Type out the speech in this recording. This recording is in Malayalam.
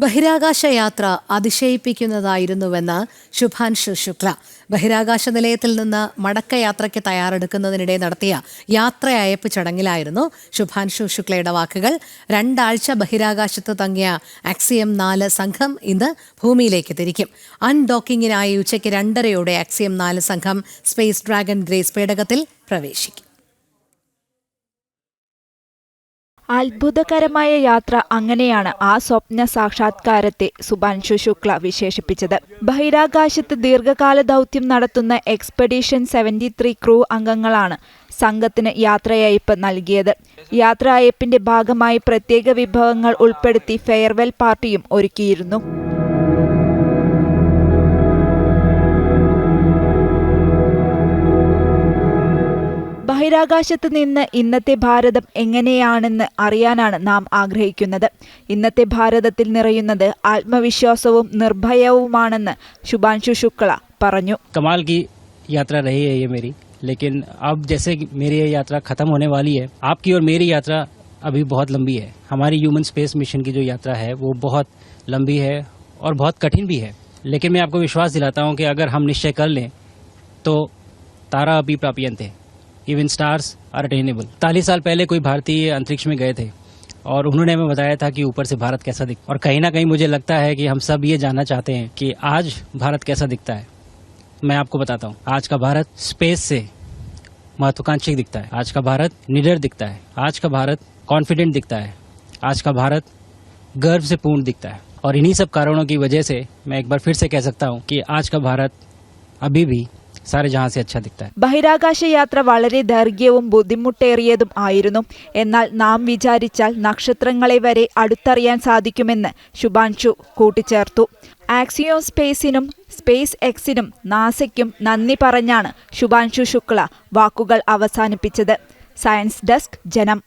ബഹിരാകാശ യാത്ര അതിശയിപ്പിക്കുന്നതായിരുന്നുവെന്ന് ശുഭാൻഷു ശുക്ല. ബഹിരാകാശ നിലയത്തിൽ നിന്ന് മടക്കയാത്രയ്ക്ക് തയ്യാറെടുക്കുന്നതിനിടെ നടത്തിയ യാത്ര അയപ്പ് ചടങ്ങിലായിരുന്നു ശുഭാൻഷു ശുക്ലയുടെ വാക്കുകൾ. രണ്ടാഴ്ച ബഹിരാകാശത്ത് തങ്ങിയ ആക്സിയം നാല് സംഘം ഇന്ന് ഭൂമിയിലേക്ക് തിരിക്കും. അൺഡോക്കിങ്ങിനായി ഉച്ചയ്ക്ക് രണ്ടരയോടെ ആക്സിയം നാല് സംഘം സ്പേസ് ഡ്രാഗൺ ഗ്രേസ് പേടകത്തിൽ പ്രവേശിക്കും. അത്ഭുതകരമായ യാത്ര അങ്ങനെയാണ് ആ സ്വപ്ന സാക്ഷാത്കാരത്തെ സുബാൻഷു ശുക്ല വിശേഷിപ്പിച്ചത്. ബഹിരാകാശത്ത് ദീർഘകാല ദൗത്യം നടത്തുന്ന എക്സ്പെഡീഷൻ സെവന്റി ത്രീ ക്രൂ അംഗങ്ങളാണ് സംഘത്തിന് യാത്രയയപ്പ് നൽകിയത്. യാത്രയയപ്പിന്റെ ഭാഗമായി പ്രത്യേക വിഭവങ്ങൾ ഉൾപ്പെടുത്തി ഫെയർവെൽ പാർട്ടിയും ഒരുക്കിയിരുന്നു. ബഹിരാകാശത്ത് നിന്ന് ഇന്നത്തെ ഭാരതം എങ്ങനെയാണെന്ന് അറിയാനാണ് നാം ആഗ്രഹിക്കുന്നത് ഇന്നത്തെ ഭാരതത്തിൽ നിറയുന്നത് ആത്മവിശ്വാസവും നിർഭയവുമാണെന്ന് ശുഭാൻഷു ശുക്ല പറഞ്ഞു कमाल की यात्रा रही है ये मेरी लेकिन अब जैसे कि मेरी ये यात्रा खत्म होने वाली है आपकी और मेरी यात्रा अभी बहुत लंबी है हमारी ह्यूमन स्पेस मिशन की जो यात्रा है वो बहुत लंबी है और बहुत कठिन भी है लेकिन मैं आपको विश्वास दिलाता हूँ कि अगर हम निश्चय कर लें तो तारा अभी प्रापियंत है इवन स्टार्स आर अटेनेबल चालीस साल पहले कोई भारतीय अंतरिक्ष में गए थे और उन्होंने हमें बताया था कि ऊपर से भारत कैसा दिख, और कहीं ना कहीं मुझे लगता है कि हम सब ये जानना चाहते हैं कि आज भारत कैसा दिखता है। मैं आपको बताता हूँ, आज का भारत स्पेस से महत्वाकांक्षी दिखता है। आज का भारत निडर दिखता है। आज का भारत कॉन्फिडेंट दिखता है। आज का भारत गर्व से पूर्ण दिखता है। और इन्हीं सब कारणों की वजह से मैं एक बार फिर से कह सकता हूँ कि आज का भारत अभी भी സാരേ ജഹാ അച്ഛാ ദിക്താ. ബഹിരാകാശ യാത്ര വളരെ ദൈർഘ്യവും ബുദ്ധിമുട്ടേറിയതും ആയിരുന്നു. എന്നാൽ നാം വിചാരിച്ചാൽ നക്ഷത്രങ്ങളെ വരെ അടുത്തറിയാൻ സാധിക്കുമെന്ന് ശുഭാൻഷു കൂട്ടിച്ചേർത്തു. ആക്സിയോ സ്പേസിനും സ്പേസ് എക്സിനും നാസയ്ക്കും നന്ദി പറഞ്ഞാണ് ശുഭാൻഷു ശുക്ല വാക്കുകൾ അവസാനിപ്പിച്ചത്. സയൻസ് ഡെസ്ക് ജനം.